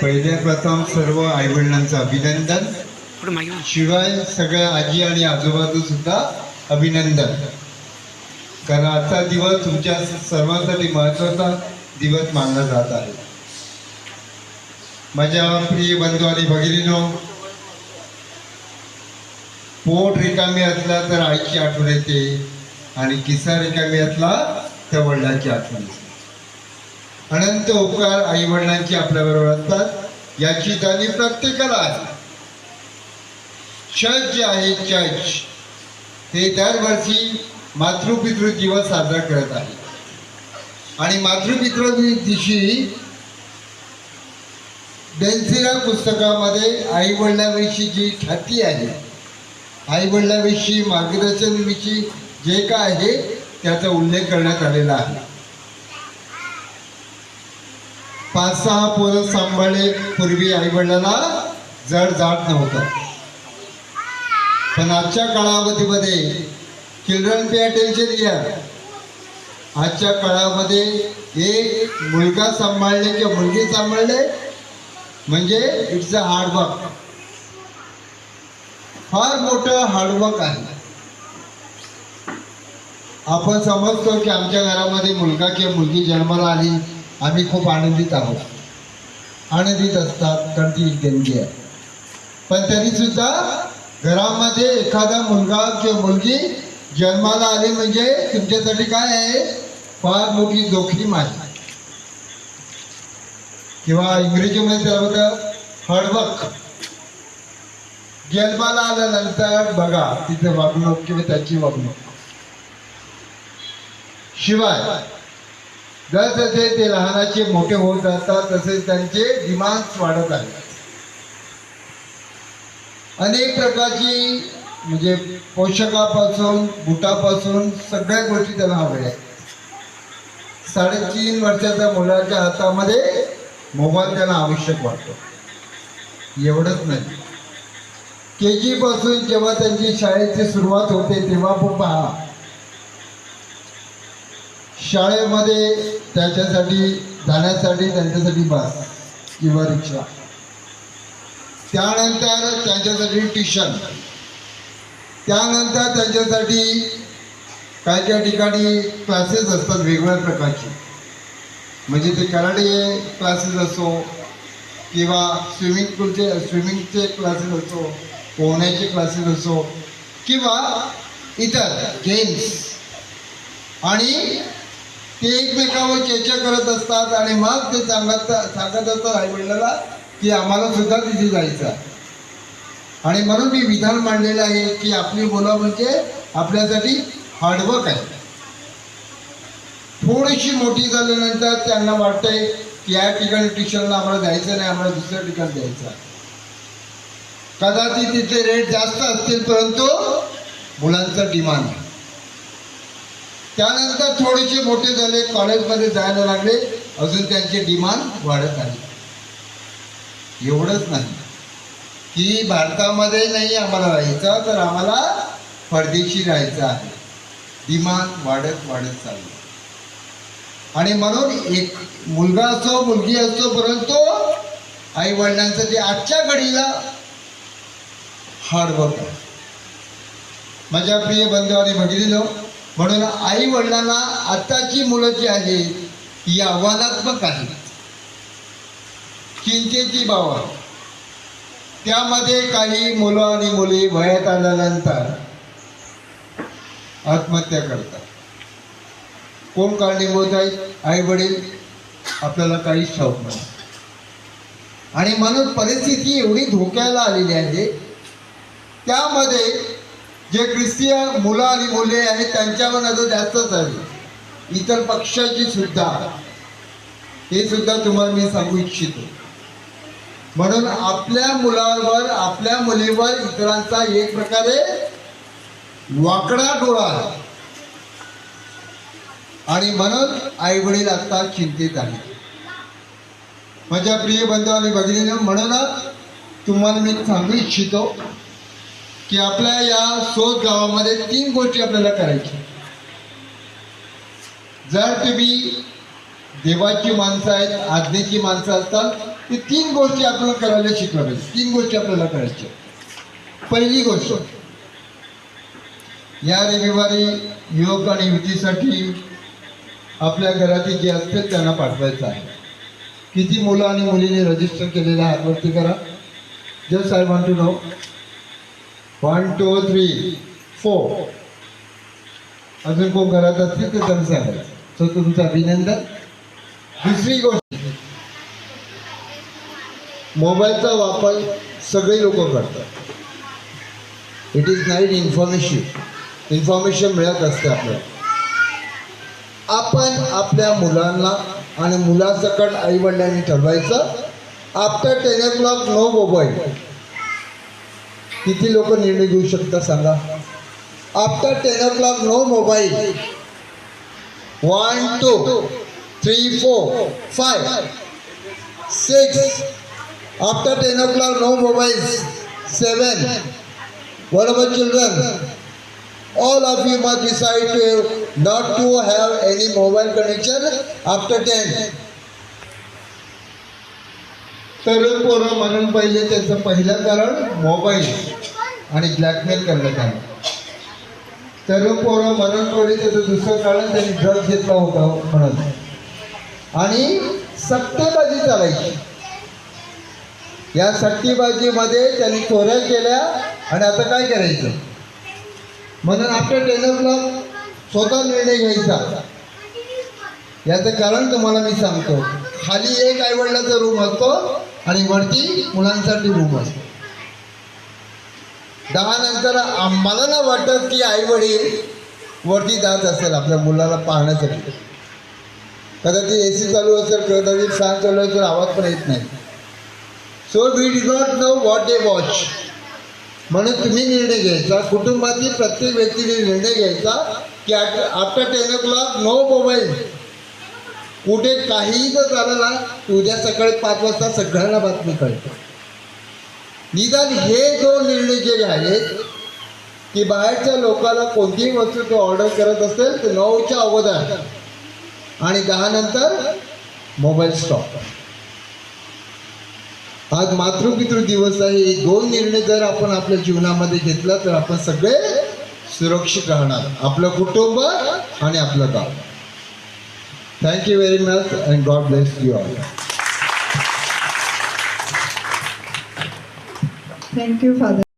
पहिल्या प्रथम सर्व आईवडिलांचं अभिनंदन. पुढे मागे वळ. शिवाय सगळ्या आजी आणि आजोबाचं सुद्धा अभिनंदन. कारण आजचा दिवस तुमच्या सर्वांसाठी महत्त्वाचा दिवस मानला जात आहे. माझ्या प्रिय बंधू आणि भगिनीनो पोट रिकामी असला तर आईची आठवण येते आणि किस्सा रिकामी असला तर वडिलांची आठवण येते. अनंत उपकार आई वडिलांची आपल्याबरोबर असतात याची जाणीव प्रत्येकाला आहे. चर्च जे आहे चर्च ते दरवर्षी मातृपितृ दिवस साजरा करत आहे आणि मातृपितृ दिवशी बेन्सिरा पुस्तकामध्ये आई वडिलांविषयी जी ख्याती आहे आई वडिलांविषयी मार्गदर्शनविषयी जे काय आहे त्याचा उल्लेख करण्यात आलेला आहे. पाच सहा पोरं सांभाळले पूर्वी आई वडिलांना जड जात नव्हतं. पण आजच्या काळावधीमध्ये चिल्ड्रन पे अटेन्शन इयर आजच्या काळामध्ये एक मुलगा सांभाळले किंवा मुलगी सांभाळले म्हणजे इट्स अ हार्डवर्क फार मोठं हार्डवर्क आहे. आपण समजतो की आमच्या घरामध्ये मुलगा किंवा मुलगी जन्माला आली आम्ही खूप आनंदित आहोत. आनंदित असतात कारण ती एक देणगी आहे. पण तरी सुद्धा घरामध्ये एखादा मुलगा किंवा मुलगी जन्माला आली म्हणजे तुमच्यासाठी काय आहे? फार मोठी जोखीम आहे. किंवा इंग्रजीमध्ये त्याला बघा हडबक जन्माला आल्यानंतर बघा तिथे वागणूक किंवा त्याची वागणूक. शिवाय जसजसे ते लहानाचे मोठे होत जातात तसे त्यांचे डिमांड्स वाढत आहे अनेक प्रकारची म्हणजे पोषकापासून बुटापासून सगळ्या गोष्टी त्यांना हव्या आहेत. साडेतीन वर्षाच्या मुलाच्या हातामध्ये मोबाईल त्यांना आवश्यक वाटतो. एवढंच नाही. के जीपासून जेव्हा त्यांची शाळेची सुरुवात होते तेव्हा पण पहा शाळेमध्ये त्याच्यासाठी जाण्यासाठी त्यांच्यासाठी बस किंवा रिक्षा त्यानंतर त्यांच्यासाठी ट्युशन त्यानंतर त्यांच्यासाठी काही त्या ठिकाणी क्लासेस असतात वेगवेगळ्या प्रकारचे. म्हणजे ते कराडे क्लासेस असो किंवा स्विमिंग पूलचे स्विमिंगचे क्लासेस असो पोहण्याचे क्लासेस असो किंवा इतर गेम्स आणि ते एकमेकावर चर्चा करत असतात आणि मग ते सांगत सांगत असतात आई वडिलाला की आम्हाला सुद्धा तिथे जायचं आहे. आणि म्हणून मी विधान मांडलेलं आहे की आपली मुलं म्हणजे आपल्यासाठी हार्डवर्क आहे. थोडीशी मोठी झाल्यानंतर त्यांना वाटतंय की या ठिकाणी ट्युशनला आम्हाला जायचं नाही आम्हाला दुसऱ्या ठिकाणी जायचं कदाचित तिथे रेट जास्त असतील परंतु मुलांचं डिमांड आहे. त्यानंतर थोडेसे मोठे झाले कॉलेजमध्ये जायला लागले. अजून त्यांचे डिमांड वाढत आहे. एवढंच नाही. की भारतामध्ये नाही आम्हाला राहायचं तर आम्हाला परदेशी राहायचं आहे. डिमांड वाढत वाढत चालली. आणि म्हणून एक मुलगा असो मुलगी असो परंतु आई वडिलांचं ते आजच्या घडीला हार्डवर्क आहे. माझ्या प्रिय बंधू आणि भगिनीनो म्हणून आई वडिलांना आताची मुलं जी आहेत ही आव्हानात्मक आहेत. चिंतेची बाबा त्यामध्ये काही मुलं आणि मुली वयात आल्यानंतर आत्महत्या करतात. कोण कारणीभूत आहेत आई वडील आपल्याला काहीच ठाऊक नाही. आणि म्हणून परिस्थिती एवढी धोक्याला आलेली आहे त्यामध्ये जे ख्रिस्तीय मुलं आणि मुले आहेत त्यांच्यावर नजर जास्तच आहे इतर पक्षाची सुद्धा. हे सुद्धा तुम्हाला मी सांगू इच्छितो. म्हणून आपल्या मुलावर आपल्या मुलीवर इतरांचा एक प्रकारे वाकडा डोळा आणि म्हणून आई वडील आता चिंतित आहेत. माझ्या प्रिय बंधू आणि भगिनीनं म्हणूनच तुम्हाला मी सांगू इच्छितो की आपल्या या शोध गावामध्ये तीन गोष्टी आपल्याला करायच्या जर तुम्ही देवाची माणसं आहेत आज्ञेची माणसं असतात ते तीन गोष्टी आपल्याला करायला शिकल्या पाहिजे तीन गोष्टी आपल्याला करायच्या पहिली गोष्ट या रविवारी युवक आणि युवतीसाठी आपल्या घरातील जे असतील त्यांना पाठवायचं आहे. किती मुलं आणि मुलींनी रजिस्टर केलेलं आहे आत्महत्या करा. जय I want no one two three four अजून कोण घरात असतील तर त्यांना सांगा. सो तुमचं अभिनंदन. दुसरी गोष्ट मोबाईलचा वापर सगळे लोक करतात. It is night information information मिळत असते आपल्याला. आपण आपल्या मुलांना आणि मुलासकट आईवडिलांनी ठरवायचं. After ten o'clock no mobile किती लोक निर्णय घेऊ शकता सांगा? After ten o'clock no mobile one two three four five six after ten o'clock no mobile seven बरोबर children all of you must decide to not to have any mobile connection after ten तरुण पोरं म्हणून पहिले त्याचं पहिलं कारण mobile आणि blackmail करण्यात आलं तरुण पोरं म्हणून पहिले त्याचं दुसरं कारण त्यांनी ड्रग घेतला होता म्हणून. आणि सट्टेबाजी चालायची. या सट्टीबाजीमध्ये त्यांनी चोऱ्या केल्या आणि आता काय करायचं? म्हणून आपल्या टेलरला स्वतः निर्णय घ्यायचा. याचं कारण तुम्हाला मी सांगतो. खाली एक आईवडिलाचा रूम असतो. आणि वरती मुलांसाठी रूम असतो दहा नंतर आम- मला ना वाटत की आई वडील वरती जात असेल आपल्या मुलाला पाहण्यासाठी कदाचित ए सी चालू असेल कदाचित फॅन चालू असेल आवाज पण येत नाही. So we do not know what a watch म्हणून तुम्ही निर्णय घ्यायचा. कुटुंबातील प्रत्येक व्यक्तीने निर्णय घ्यायचा की after ten o'clock no mobile कुठे काही जर झालं ना उद्या सकाळी पाच वाजता सगळ्यांना बातमी कळते. निदान हे दोन निर्णय जे आहेत की बाहेरच्या लोकांना कोणतीही वस्तू तो ऑर्डर करत असेल तर नऊच्या अगोदर आणि दहा नंतर मोबाईल स्टॉप आज मातृपितृ दिवस आहे. हे दोन निर्णय जर आपण आपल्या जीवनामध्ये घेतला तर आपण सगळे सुरक्षित राहणार. आपलं कुटुंब आणि आपलं गाव. Thank you very much and God bless you all. Thank you, Father.